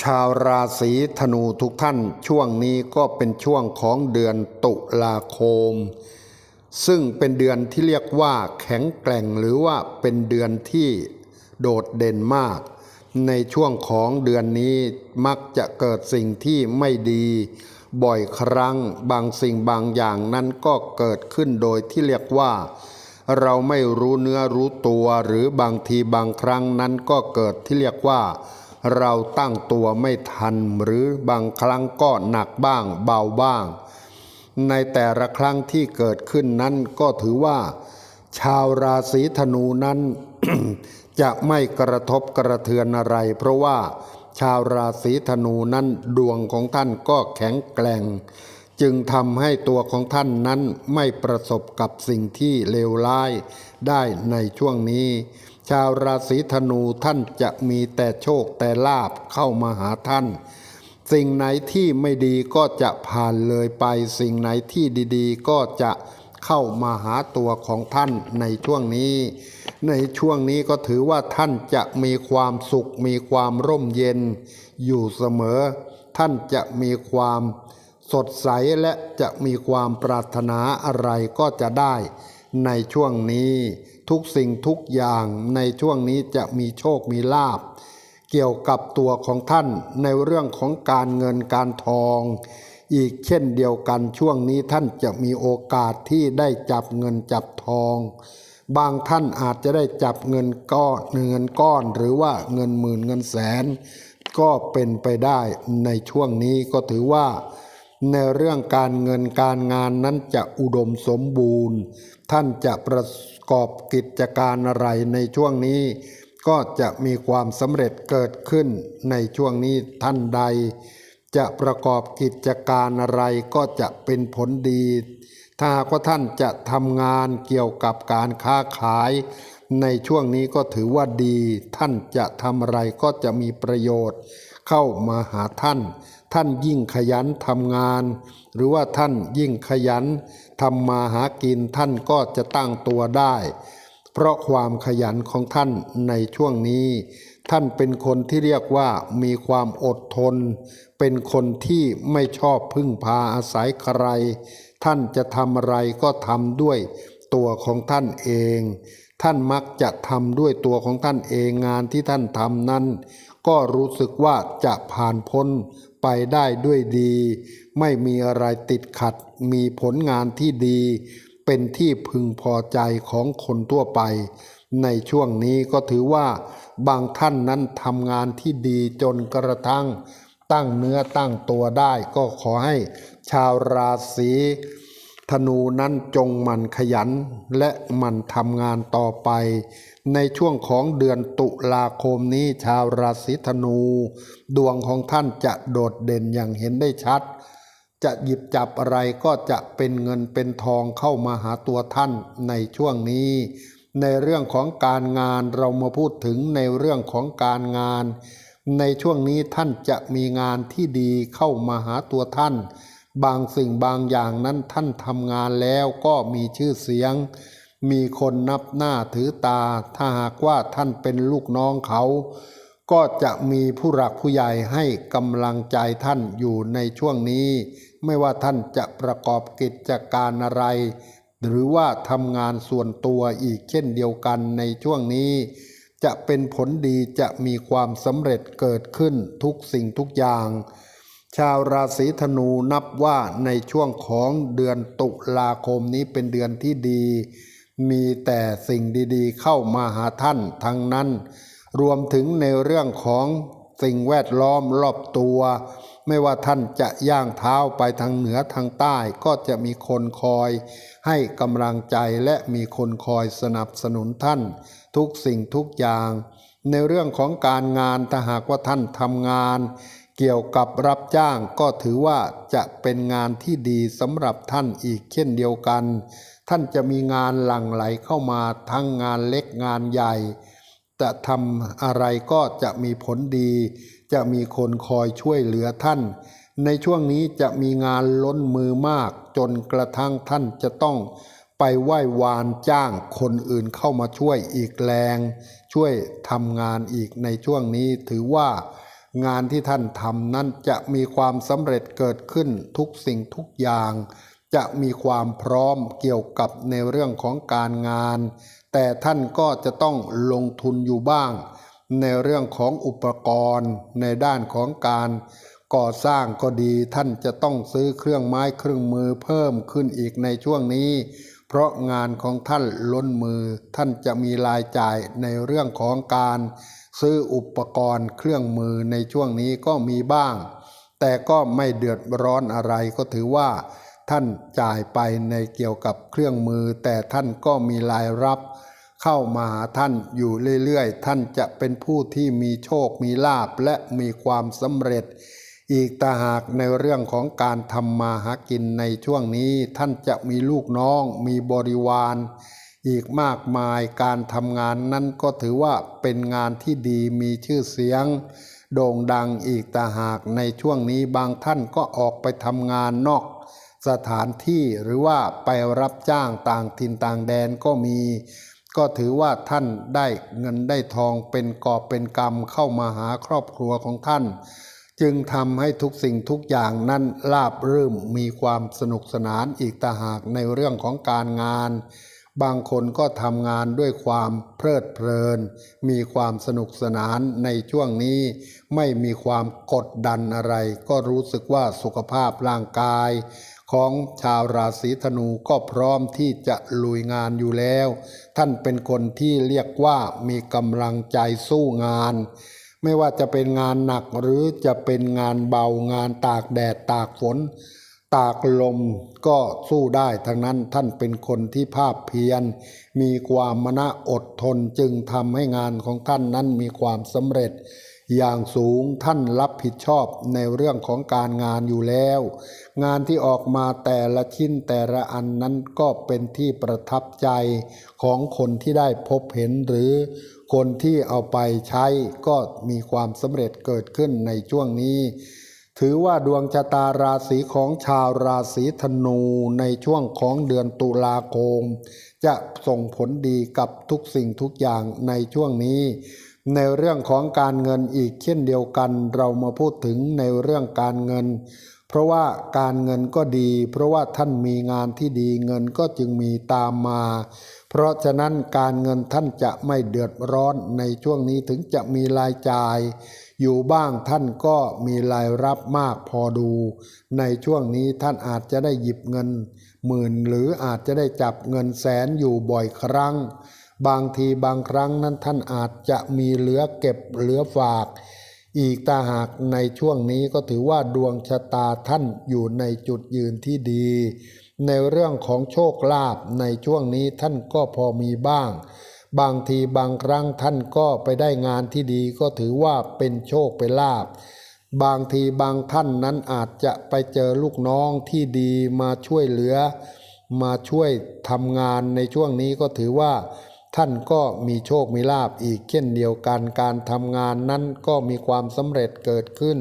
ชาวราศีธนูทุกท่านช่วงนี้ก็เป็นช่วงของเดือนตุลาคม ซึ่งเป็นเดือนที่เรียกว่าแข็งแกร่งหรือว่าเป็นเดือนที่โดดเด่นมาก ในช่วงของเดือนนี้มักจะเกิดสิ่งที่ไม่ดี บ่อยครั้งบางสิ่งบางอย่างนั้นก็เกิดขึ้นโดยที่เรียกว่า เราไม่รู้เนื้อรู้ตัวหรือบางทีบางครั้งนั้นก็เกิดที่เรียกว่า เราตั้งตัวไม่ทันหรือบางครั้งก็หนักบ้างเบาบ้าง ในแต่ละครั้งที่เกิดขึ้นนั้นก็ถือว่า ชาวราศีธนูนั้น จะไม่กระทบกระเทือนอะไร เพราะว่าชาวราศีธนูนั้นดวงของท่านก็แข็งแกร่ง จึงทำให้ตัวของท่านนั้นไม่ประสบกับสิ่งที่เลวร้ายได้ในช่วงนี้ ชาวราศีธนูท่านจะมีแต่โชคแต่ลาบเข้ามาหาท่าน สิ่งไหนที่ไม่ดีก็จะผ่านเลยไป สิ่งไหนที่ดีๆ ก็จะเข้ามาหาตัวของท่านในช่วงนี้ ในช่วงนี้ก็ถือว่าท่านจะมีความสุขมีความร่มเย็น อยู่เสมอ ท่านจะมีความสดใสและจะมีความปรารถนาอะไรก็จะได้ในช่วงนี้ ทุกสิ่งทุกอย่างในช่วงนี้จะมีโชคมีลาบ เกี่ยวกับตัวของท่านในเรื่องของการเงินการทอง อีกเช่นเดียวกันช่วงนี้ท่านจะมีโอกาสที่ได้จับเงินจับทอง บางท่านอาจจะได้จับเงินก้อนเงินก้อน หรือว่าเงินหมื่นเงินแสน ก็เป็นไปได้ในช่วงนี้ก็ถือว่าในเรื่องการเงินการงานนั้นจะอุดมสมบูรณ์ ท่านจะประ กอบกิจการอะไรในช่วงนี้ ก็จะมีความสำเร็จเกิดขึ้นในช่วงนี้ท่านใด จะประกอบกิจการอะไรก็จะเป็นผลดี ถ้าหากว่าท่านจะทำงานเกี่ยวกับการค้าขาย ในช่วงนี้ก็ถือว่าดี ท่านจะทำอะไรก็จะมีประโยชน์ เข้ามาหาท่าน ท่านยิ่งขยันทำงาน หรือว่าท่านยิ่งขยันทำมาหากินท่านก็จะตั้งตัวได้ เพราะความขยันของท่านในช่วงนี้ ท่านเป็นคนที่เรียกว่ามีความอดทน เป็นคนที่ไม่ชอบพึ่งพาอาศัยใคร ท่านจะทำอะไรก็ทำด้วยตัวของท่านเอง ท่านมักจะทำด้วยตัวของท่านเองงานที่ท่านทำนั้นก็รู้สึกว่าจะผ่านพ้น ไปได้ด้วยดี ไม่มีอะไรติดขัด มีผลงานที่ดี เป็นที่พึงพอใจของคนทั่วไป ในช่วงนี้ก็ถือว่าบางท่านนั้นทำงานที่ดีจนกระทั่ง ตั้งเนื้อตั้งตัวได้ ก็ขอให้ชาวราศีธนูนั้นจงมันขยันและมันทำงานต่อไป ในช่วงของเดือนตุลาคมนี้ชาวราศีธนู ดวงของท่านจะโดดเด่นอย่างเห็นได้ชัด จะหยิบจับอะไรก็จะเป็นเงินเป็นทองเข้ามาหาตัวท่านในช่วงนี้ ในเรื่องของการงานเรามาพูดถึงในเรื่องของการงาน ในช่วงนี้ท่านจะมีงานที่ดีเข้ามาหาตัวท่าน บางสิ่งบางอย่างนั้นท่านทำงานแล้วก็มีชื่อเสียง มีคนนับหน้าถือตา ถ้าหากว่าท่านเป็นลูกน้องเขา ก็จะมีผู้หลักผู้ใหญ่ให้กำลังใจท่านอยู่ในช่วงนี้ ไม่ว่าท่านจะประกอบกิจการอะไร หรือว่าทำงานส่วนตัวอีกเช่นเดียวกันในช่วงนี้ จะเป็นผลดีจะมีความสำเร็จเกิดขึ้นทุกสิ่งทุกอย่างชาวราศีธนูนับว่าในช่วงของเดือนตุลาคมนี้เป็นเดือนที่ดี มีแต่สิ่งดีๆ เข้ามาหาท่านทั้งนั้น รวมถึงในเรื่องของสิ่งแวดล้อมรอบตัว ไม่ว่าท่านจะย่างเท้าไปทางเหนือทางใต้ก็จะมีคนคอย ให้กำลังใจและมีคนคอยสนับสนุนท่าน ทุกสิ่งทุกอย่าง ในเรื่องของการงานถ้าหากว่าท่านทำงาน เกี่ยวกับรับจ้างก็ถือว่าจะเป็นงานที่ดีสำหรับท่านอีกเช่นเดียวกัน ท่านจะมีงานหลั่งไหลเข้ามาทั้งงานเล็กงานใหญ่ จะทำอะไรก็จะมีผลดี จะมีคนคอยช่วยเหลือท่าน ในช่วงนี้จะมีงานล้นมือมาก จนกระทั่งท่านจะต้องไปไหว้วานจ้างคนอื่นเข้ามาช่วยอีกแรง ช่วยทำงานอีกในช่วงนี้ถือว่างานที่ท่านทำนั้นจะมีความสำเร็จเกิดขึ้นทุกสิ่งทุกอย่าง จะมีความพร้อมเกี่ยวกับในเรื่องของการงาน แต่ท่านก็จะต้องลงทุนอยู่บ้าง ในเรื่องของอุปกรณ์ ในด้านของการก่อสร้างก็ดีท่านจะต้องซื้อเครื่องไม้เครื่องมือเพิ่มขึ้นอีกในช่วงนี้ เพราะงานของท่านล้นมือ ท่านจะมีรายจ่ายในเรื่องของการ ซื้ออุปกรณ์เครื่องมือในช่วงนี้ก็มีบ้าง แต่ก็ไม่เดือดร้อนอะไรก็ถือว่า ท่านจ่ายไปในเกี่ยวกับเครื่องมือ แต่ท่านก็มีรายรับ เข้ามาหาท่านอยู่เรื่อยๆ ท่านจะเป็นผู้ที่มีโชคมีลาภและมีความสำเร็จ อีกตาหากในเรื่องของการทำมาหากินในช่วงนี้ ท่านจะมีลูกน้อง มีบริวาร อีกมากมายการทำงานนั้นก็ถือว่าเป็นงานที่ดีมีชื่อเสียงโด่งดังอีกตาหากในช่วงนี้บางท่านก็ออกไปทำงานนอก สถานที่หรือว่าไปรับจ้างต่างถิ่นต่างแดนก็มี ก็ถือว่าท่านได้เงินได้ทองเป็นกอบเป็นกำเข้ามาหาครอบครัวของท่าน จึงทำให้ทุกสิ่งทุกอย่างนั้นราบรื่มมีความสนุกสนานอีกตาหากในเรื่องของการงาน บางคนก็ทำงานด้วยความเพลิดเพลิน มีความสนุกสนานในช่วงนี้ ไม่มีความกดดันอะไร ก็รู้สึกว่าสุขภาพร่างกาย ของชาวราศีธนูก็พร้อมที่จะลุยงานอยู่แล้ว ท่านเป็นคนที่เรียกว่ามีกำลังใจสู้งาน ไม่ว่าจะเป็นงานหนักหรือจะเป็นงานเบางานตากแดดตากฝน ตากลมก็สู้ได้ทั้งนั้นท่านเป็นคนที่ภาพเพียร มีความมณะอดทนจึงทำให้งานของท่านนั้นมีความสำเร็จ อย่างสูงท่านรับผิดชอบในเรื่องของการงานอยู่แล้ว งานที่ออกมาแต่ละชิ้นแต่ละอันนั้นก็เป็นที่ประทับใจของคนที่ได้พบเห็นหรือคนที่เอาไปใช้ก็มีความสำเร็จเกิดขึ้นในช่วงนี้ ถือว่าดวงชะตาราศีของชาวราศีธนูในช่วงของเดือนตุลาคม จะส่งผลดีกับทุกสิ่งทุกอย่างในช่วงนี้ ในเรื่องของการเงินอีกเช่นเดียวกัน เรามาพูดถึงในเรื่องการเงิน เพราะว่าการเงินก็ดี เพราะว่าท่านมีงานที่ดีเงินก็จึงมีตามมา เพราะฉะนั้นการเงินท่านจะไม่เดือดร้อนในช่วงนี้ถึงจะมีรายจ่าย อยู่บ้างท่านก็มีรายรับมากพอดู ในช่วงนี้ท่านอาจจะได้หยิบเงินหมื่นหรืออาจจะได้จับเงินแสนอยู่บ่อยครั้ง บางทีบางครั้งนั้นท่านอาจจะมีเหลือเก็บเหลือฝาก อีกตาหากในช่วงนี้ก็ถือว่าดวงชะตาท่านอยู่ในจุดยืนที่ดี ในเรื่องของโชคลาภในช่วงนี้ท่านก็พอมีบ้าง บางทีบางครั้งท่านก็ไปได้งานที่ดีก็ถือว่าเป็นโชคเป็นลาภบางทีบางท่านนั้นอาจจะไปเจอลูกน้องที่ดีมาช่วยเหลือ มาช่วยทำงานในช่วงนี้ก็ถือว่า ท่านก็มีโชคมีลาภอีกเช่นเดียวกัน การทำงานนั้นก็มีความสำเร็จเกิดขึ้น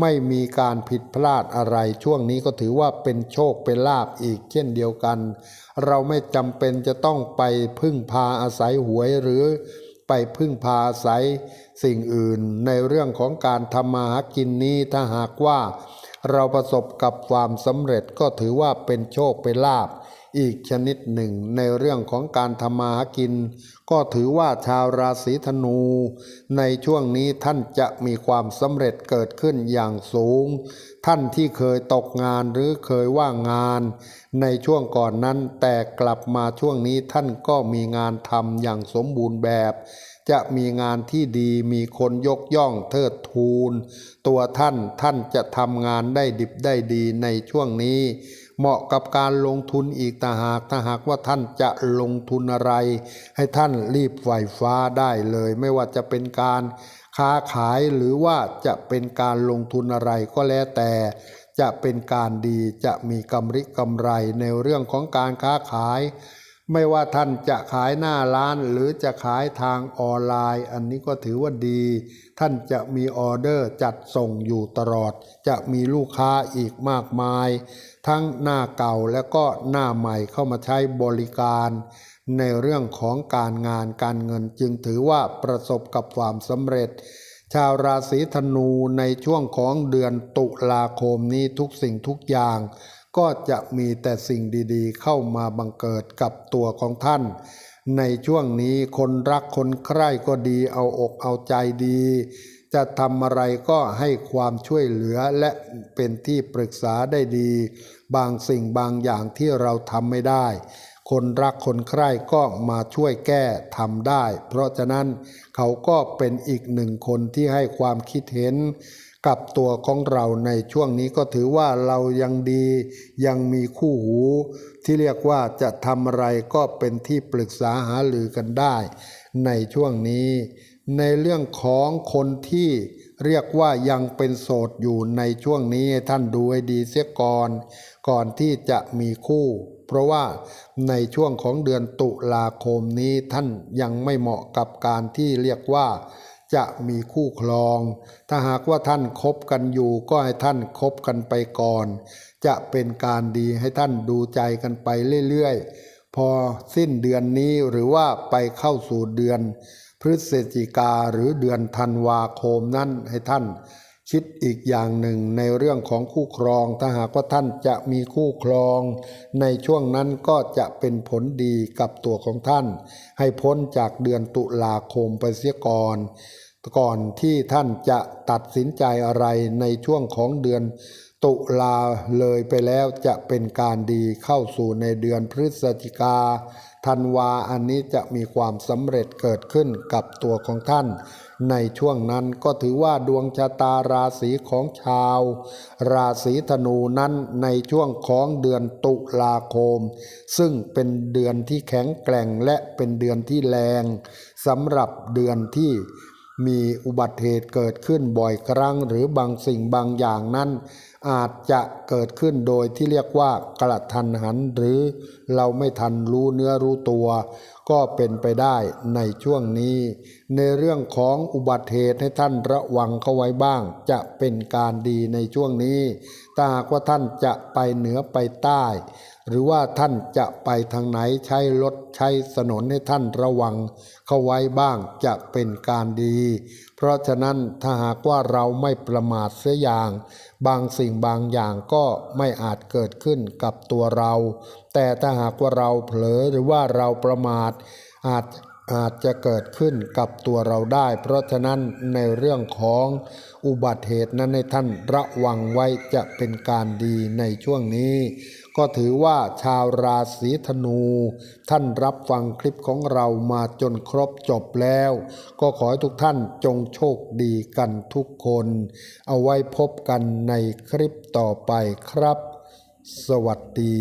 ไม่มีการผิดพลาดอะไร ช่วงนี้ก็ถือว่าเป็นโชคเป็นลาภอีกเช่นเดียวกัน เราไม่จำเป็นจะต้องไปพึ่งพาอาศัยหวยหรือไปพึ่งพาอาศัยสิ่งอื่น ในเรื่องของการทำมาหากินนี้ถ้าหากว่า เราประสบกับความสำเร็จก็ถือว่าเป็นโชคเป็นลาภ อีกชนิดหนึ่งในเรื่องของการทำมาหากิน ก็ถือว่าชาวราศีธนู ในช่วงนี้ท่านจะมีความสำเร็จเกิดขึ้นอย่างสูง ท่านที่เคยตกงานหรือเคยว่างงาน ในช่วงก่อนนั้นแต่กลับมาช่วงนี้ท่านก็มีงานทำอย่างสมบูรณ์แบบ จะมีงานที่ดีมีคนยกย่องเทิดทูน ตัวท่านท่านจะทำงานได้ดิบได้ดีในช่วงนี้ เหมาะกับการลงทุนอีกต่าหากถ้าหากว่าท่านจะลงทุนอะไร ให้ท่านรีบไฟฟ้าได้เลย ไม่ว่าจะเป็นการค้าขายหรือว่าจะเป็นการลงทุนอะไรก็แล้วแต่ จะเป็นการดีจะมีกำไรกำไรในเรื่องของการค้าขาย ไม่ว่าท่านจะขายหน้าร้านหรือจะขายทางออนไลน์ อันนี้ก็ถือว่าดี ท่านจะมีออเดอร์จัดส่งอยู่ตลอด จะมีลูกค้าอีกมากมาย ทั้งหน้าเก่าและก็หน้าใหม่เข้ามาใช้บริการ ในเรื่องของการงานการเงินจึงถือว่าประสบกับความสำเร็จ ชาวราศีธนูในช่วงของเดือนตุลาคมนี้ทุกสิ่งทุกอย่าง ก็จะมีแต่สิ่งดีๆ เข้ามาบังเกิดกับตัวของท่าน ในช่วงนี้คนรักคนใคร่ก็ดีเอาอกเอาใจดี จะทำอะไรก็ให้ความช่วยเหลือและเป็นที่ปรึกษาได้ดี บางสิ่งบางอย่างที่เราทำไม่ได้ คนรักคนใคร่ก็มาช่วยแก้ทำได้ เพราะฉะนั้นเขาก็เป็นอีกหนึ่งคนที่ให้ความคิดเห็น กับตัวของเราในช่วงนี้ก็ถือว่าเรายังดียังมีคู่หู ที่เรียกว่าจะทำอะไรก็เป็นที่ปรึกษาหารือกันได้ ในช่วงนี้ ในเรื่องของคนที่เรียกว่ายังเป็นโสดอยู่ในช่วงนี้ท่านดูให้ดีเสียก่อน ก่อนที่จะมีคู่ เพราะว่าในช่วงของเดือนตุลาคมนี้ท่านยังไม่เหมาะกับการที่เรียกว่า จะมีคู่ครอง ถ้าหากว่าท่านคบกันอยู่ ก็ให้ท่านคบกันไปก่อน จะเป็นการดีให้ท่านดูใจกันไปเรื่อยๆ พอสิ้นเดือนนี้หรือว่าไปเข้าสู่เดือน พฤศจิกาหรือเดือนธันวาคมนั้นให้ท่าน คิดอีกอย่างหนึ่งในเรื่องของคู่ครอง ถ้าหากว่าท่านจะมีคู่ครอง ในช่วงนั้นก็จะเป็นผลดีกับตัวของท่าน ให้พ้นจากเดือนตุลาคมไปเสียก่อนก่อนที่ท่านจะตัดสินใจอะไรในช่วงของเดือน ตุลาเลยไปแล้วจะเป็นการดีเข้าสู่ในเดือนพฤศจิกาธันวาอันนี้จะมีความสำเร็จเกิดขึ้นกับตัวของท่าน ในช่วงนั้นก็ถือว่าดวงชะตาราศีของชาว ราศีธนูนั้นในช่วงของเดือนตุลาคม ซึ่งเป็นเดือนที่แข็งแกร่งและเป็นเดือนที่แรงสำหรับเดือนที่ มีอุบัติเหตุเกิดขึ้นบ่อยครั้ง หรือบางสิ่งบางอย่างนั้น อาจจะเกิดขึ้นโดยที่เรียกว่ากระทันหันหรือเราไม่ทันรู้เนื้อรู้ตัว ก็เป็นไปได้ในช่วงนี้ ในเรื่องของอุบัติเหตุให้ท่านระวังเข้าไว้บ้าง จะเป็นการดีในช่วงนี้ถ้าหากว่าท่านจะไปเหนือไปใต้ หรือว่าท่านจะไปทางไหนใช้รถใช้ถนนให้ท่านระวัง เข้าไว้บ้างจะเป็นการดี เพราะฉะนั้นถ้าหากว่าเราไม่ประมาทเสียอย่าง บางสิ่งบางอย่างก็ไม่อาจเกิดขึ้นกับตัวเรา แต่ถ้าหากว่าเราเผลอหรือว่าเราประมาทอาจอาจจะเกิดขึ้นกับตัวเราได้ เพราะฉะนั้นในเรื่องของอุบัติเหตุนั้นให้ท่านระวังไว้จะเป็นการดีในช่วงนี้ ก็ถือว่าชาวราศีธนู ท่านรับฟังคลิปของเรามาจนครบจบแล้ว ก็ขอให้ทุกท่านจงโชคดีกันทุกคน เอาไว้พบกันในคลิปต่อไปครับ สวัสดี